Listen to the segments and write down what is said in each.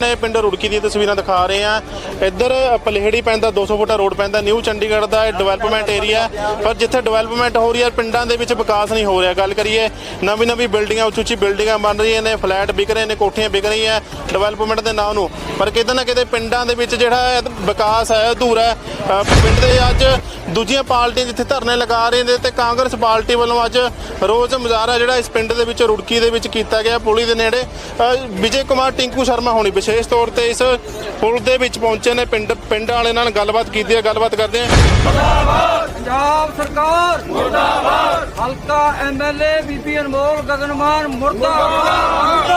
ਨੇ ਪਿੰਡ ਰੁੜਕੀ ਦੀਆਂ ਤਸਵੀਰਾਂ ਦਿਖਾ ਰਹੇ ਆ ਇੱਧਰ ਪਲੇਹੜੀ ਪੈਂਦਾ 200 ਫੁੱਟਾ ਰੋਡ ਪੈਂਦਾ, ਨਿਊ ਚੰਡੀਗੜ੍ਹ ਦਾ ਇਹ ਡਿਵੈਲਪਮੈਂਟ ਏਰੀਆ ਪਰ ਜਿੱਥੇ ਡਿਵੈਲਪਮੈਂਟ ਹੋ ਰਹੀ ਹੈ, ਪਿੰਡਾਂ ਦੇ ਵਿੱਚ ਵਿਕਾਸ ਨਹੀਂ ਹੋ ਰਿਹਾ। ਗੱਲ ਕਰੀਏ, ਨਵੀਂ ਨਵੀਂ ਬਿਲਡਿੰਗਾਂ ਉੱਚੀ ਉੱਚੀ ਬਿਲਡਿੰਗਾਂ ਬਣ ਰਹੀਆਂ ਨੇ ਫਲੈਟ ਵਿਕ ਰਹੇ ਨੇ, ਕੋਠੀਆਂ ਵਿਕ ਰਹੀਆਂ ਡਿਵੈਲਪਮੈਂਟ ਦੇ ਨਾਂ ਨੂੰ। ਪਰ ਕਿਤੇ ਨਾ ਕਿਤੇ ਪਿੰਡਾਂ ਦੇ ਵਿੱਚ ਜਿਹੜਾ ਵਿਕਾਸ ਹੈ, ਅਧੂਰਾ ਪਿੰਡ ਦੇ ਅੱਜ ਦੂਜੀਆਂ ਪਾਰਟੀਆਂ ਜਿੱਥੇ ਧਰਨੇ ਲਗਾ ਰਹੇ ਨੇ ਤੇ ਕਾਂਗਰਸ ਪਾਰਟੀ ਵੱਲੋਂ ਅੱਜ ਰੋਜ਼ ਮੁਜ਼ਾਹਰਾ ਜਿਹੜਾ ਇਸ ਪਿੰਡ ਦੇ ਵਿੱਚ ਰੁੜਕੀ ਦੇ ਵਿੱਚ ਕੀਤਾ ਗਿਆ। ਪੁਲੀ ਦੇ ਨੇੜੇ ਵਿਜੇ ਕੁਮਾਰ ਟਿੰਕੂ ਸ਼ਰਮਾ ਹੋਣੀ ਵਿਸ਼ੇਸ਼ ਤੌਰ ਤੇ ਇਸ ਪੁਲ ਦੇ ਵਿੱਚ ਪਹੁੰਚੇ ਨੇ। ਪਿੰਡ ਪਿੰਡ ਵਾਲੇ ਨਾਲ ਗੱਲਬਾਤ ਕੀਤੀ ਹੈ ਗੱਲਬਾਤ ਕਰਦੇ ਹਾਂ। ਪੰਜਾਬ ਸਰਕਾਰ ਮੁਰਦਾਬਾਦ। ਹਲਕਾ ਐਮਐਲਏ ਬੀਬੀ ਅਨਮੋਲ ਗਗਨਮਾਨ ਮੁਰਦਾਬਾਦ।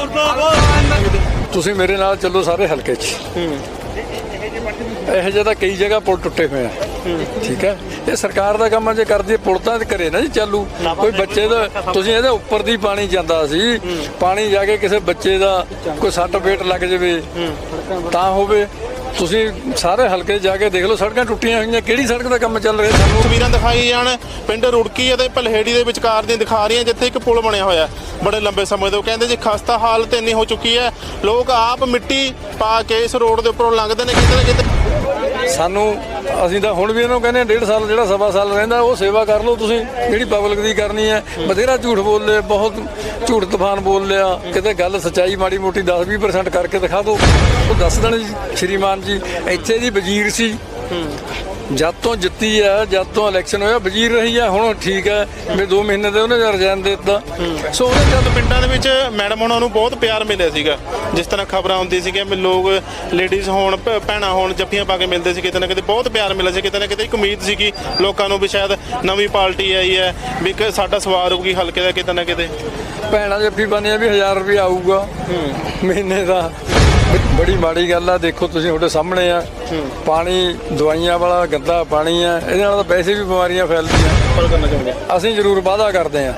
ਮੁਰਦਾਬਾਦ। ਤੁਸੀਂ ਮੇਰੇ ਨਾਲ ਚੱਲੋ ਸਾਰੇ ਹਲਕੇ 'ਚ। ਇਹੋ ਜਿਹੇ ਤਾਂ ਕਈ ਜਗ੍ਹਾ ਪੁਲ ਟੁੱਟੇ ਹੋਏ ਆ। ਠੀਕ ਹੈ? ਇਹ ਸਰਕਾਰ ਦਾ ਕੰਮ ਜੇ ਕਰਦੀ ਹੈ, ਪੁਲ ਤਾਂ ਕਰੇ ਨਾ ਜੀ ਚਾਲੂ। ਕੋਈ ਬੱਚੇ ਦਾ ਤੁਸੀਂ ਇਹਦੇ ਉੱਪਰ ਦੀ ਪਾਣੀ ਜਾਂਦਾ ਸੀ। ਪਾਣੀ ਜਾ ਕੇ ਕਿਸੇ ਬੱਚੇ ਦਾ ਕੋਈ ਸੱਟ ਫੇਟ ਲੱਗ ਜਾਵੇ ਤਾਂ ਹੋਵੇ। ਤੁਸੀਂ ਸਾਰੇ ਹਲਕੇ ਜਾ ਕੇ ਦੇਖ ਲਓ ਸੜਕਾਂ ਟੁੱਟੀਆਂ ਹੋਈਆਂ। ਕਿਹੜੀ ਸੜਕ ਦਾ ਕੰਮ ਚੱਲ ਰਿਹਾ ਸਾਨੂੰ? ਤਸਵੀਰਾਂ ਦਿਖਾਈ ਜਾਣ। ਪਿੰਡ ਰੁੜਕੀ ਅਤੇ ਪਲਹੇੜੀ ਦੇ ਵਿਚਕਾਰ ਦੀਆਂ ਦਿਖਾ ਰਹੀਆਂ ਜਿੱਥੇ ਇੱਕ ਪੁਲ ਬਣਿਆ ਹੋਇਆ ਬੜੇ ਲੰਬੇ ਸਮੇਂ ਤੋਂ ਕਹਿੰਦੇ ਜੀ ਖਸਤਾ ਹਾਲਤ ਇੰਨੀ ਹੋ ਚੁੱਕੀ ਹੈ। ਲੋਕ ਆਪ ਮਿੱਟੀ ਪਾ ਕੇ ਇਸ ਰੋਡ ਦੇ ਉੱਪਰੋਂ ਲੰਘਦੇ ਨੇ ਕਿਤੇ ਨਾ ਕਿਤੇ ਸਾਨੂੰ ਅਸੀਂ ਤਾਂ ਹੁਣ ਵੀ ਇਹਨੂੰ ਕਹਿੰਦੇ ਹਾਂ, ਡੇਢ ਸਾਲ ਜਿਹੜਾ ਸਵਾ ਸਾਲ ਰਹਿੰਦਾ ਉਹ ਸੇਵਾ ਕਰ ਲਓ ਤੁਸੀਂ। ਜਿਹੜੀ ਪਬਲਿਕ ਦੀ ਕਰਨੀ ਹੈ। ਬਥੇਰਾ ਝੂਠ ਬੋਲ ਲਿਆ ਬਹੁਤ ਝੂਠ ਤੂਫਾਨ ਬੋਲ ਲਿਆ। ਕਿਤੇ ਗੱਲ ਸੱਚਾਈ ਮਾੜੀ ਮੋਟੀ 10-20% ਕਰਕੇ ਦਿਖਾ ਦਿਓ। ਉਹ ਦੱਸ ਦੇਣ ਜੀ ਸ਼੍ਰੀਮਾਨ ਜੀ ਇੱਥੇ ਜੀ ਵਜ਼ੀਰ ਸੀ। ਜਦ ਤੋਂ ਜਿੱਤੀ ਹੈ ਜਦ ਤੋਂ ਇਲੈਕਸ਼ਨ ਹੋਇਆ ਵਜ਼ੀਰ ਰਹੀ ਹੈ ਹੁਣ ਠੀਕ ਹੈ ਮੇਰੇ 2 ਮਹੀਨੇ ਦੇ ਉਹਨੇ ਰਿਜ਼ਾਈਨ ਦੇ ਦਿੱਤਾ। ਸੋ ਉਹਦੇ ਜਦ ਪਿੰਡਾਂ ਦੇ ਵਿੱਚ ਮੈਡਮ ਉਹਨਾਂ ਨੂੰ ਬਹੁਤ ਪਿਆਰ ਮਿਲਿਆ ਸੀਗਾ। ਜਿਸ ਤਰ੍ਹਾਂ ਖਬਰਾਂ ਹੁੰਦੀ ਸੀਗੀਆਂ ਵੀ ਲੋਕ ਲੇਡੀਜ਼ ਹੋਣ ਭੈਣਾਂ ਹੋਣ ਜੱਫੀਆਂ ਪਾ ਕੇ ਮਿਲਦੇ ਸੀ ਕਿਤੇ ਨਾ ਕਿਤੇ ਬਹੁਤ ਪਿਆਰ ਮਿਲਿਆ ਸੀ ਕਿਤੇ ਨਾ ਕਿਤੇ ਇੱਕ ਉਮੀਦ ਸੀਗੀ ਲੋਕਾਂ ਨੂੰ ਵੀ ਸ਼ਾਇਦ ਨਵੀਂ ਪਾਰਟੀ ਆਈ ਹੈ ਵੀ ਕਿ ਸਾਡਾ ਸਵਾਰ ਹੋਊਗੀ ਹਲਕੇ ਦਾ ਕਿਤੇ ਨਾ ਕਿਤੇ। ਭੈਣਾਂ ਜੱਫੀ ਬਣੀ ਵੀ 1000 ਰੁਪਏ ਆਊਗਾ। ਮਹੀਨੇ ਦਾ। ਬੜੀ ਮਾੜੀ ਗੱਲ ਆ ਦੇਖੋ ਤੁਸੀਂ ਤੁਹਾਡੇ ਸਾਹਮਣੇ ਆ। ਪਾਣੀ ਦਵਾਈਆਂ ਵਾਲਾ ਗੰਦਾ ਪਾਣੀ ਆ। ਇਹਦੇ ਨਾਲ ਤਾਂ ਵੈਸੇ ਵੀ ਬਿਮਾਰੀਆਂ ਫੈਲਦੀਆਂ। ਅਸੀਂ ਜ਼ਰੂਰ ਵਾਅਦਾ ਕਰਦੇ ਆ।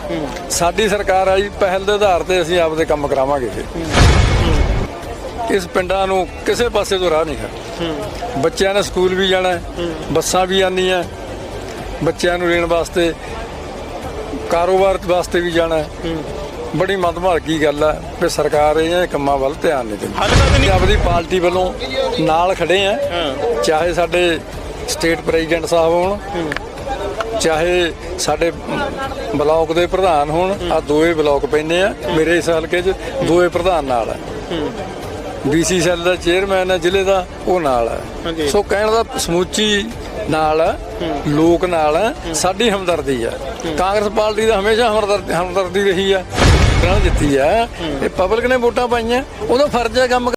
ਸਾਡੀ ਸਰਕਾਰ ਆਈ ਪਹਿਲ ਦੇ ਆਧਾਰ ਤੇ ਅਸੀਂ ਆਪਦੇ ਕੰਮ ਕਰਾਵਾਂਗੇ ਇਸ ਪਿੰਡਾਂ ਨੂੰ ਕਿਸੇ ਪਾਸੇ ਤੋਂ ਰਾਹ ਨਹੀਂ ਹੈ। ਬੱਚਿਆਂ ਨੇ ਸਕੂਲ ਵੀ ਜਾਣਾ ਬੱਸਾਂ ਵੀ ਆਉਂਦੀਆਂ ਬੱਚਿਆਂ ਨੂੰ ਲੈਣ ਵਾਸਤੇ ਕਾਰੋਬਾਰ ਵਾਸਤੇ ਵੀ ਜਾਣਾ। ਬੜੀ ਮਦਭਾਗੀ ਗੱਲ ਹੈ ਕਿ ਸਰਕਾਰ ਇਹ ਕੰਮਾਂ ਵੱਲ ਧਿਆਨ ਨਹੀਂ ਦਿੰਦੀ। ਨਹੀਂ। ਆਪਣੀ ਪਾਰਟੀ ਵੱਲੋਂ ਨਾਲ ਖੜੇ ਆ ਚਾਹੇ ਸਾਡੇ ਸਟੇਟ ਪ੍ਰੈਜ਼ੀਡੈਂਟ ਸਾਹਿਬ ਹੋਣ ਚਾਹੇ ਸਾਡੇ ਬਲਾਕ ਦੇ ਪ੍ਰਧਾਨ ਹੋਣ ਆ ਦੋਏ ਬਲਾਕ ਪੈਨੇ ਆ ਮੇਰੇ ਇਸ ਹਲਕੇ 'ਚ ਦੋਏ ਪ੍ਰਧਾਨ ਨਾਲ ਹੈ। ਬੀਸੀ ਸੈੱਲ ਦਾ ਚੇਅਰਮੈਨ ਹੈ ਜ਼ਿਲ੍ਹੇ ਦਾ ਉਹ ਨਾਲ। ਹੈ ਸੋ ਕਹਿਣ ਦਾ ਸਮੁੱਚੀ ਨਾਲ ਲੋਕ ਨਾਲ ਸਾਡੀ ਹਮਦਰਦੀ ਹੈ। ਕਾਂਗਰਸ ਪਾਰਟੀ ਦਾ ਹਮੇਸ਼ਾ ਹਮਦਰਦੀ ਹਮਦਰਦੀ ਰਹੀ ਹੈ ਨਾਲ ਦਿੱਤੀ ਹੈ ਇਹ ਪਬਲਿਕ ਨੇ ਵੋਟਾਂ ਪਾਈਆਂ ਉਹਦਾ ਫਰਜ਼ ਹੈ ਕੰਮ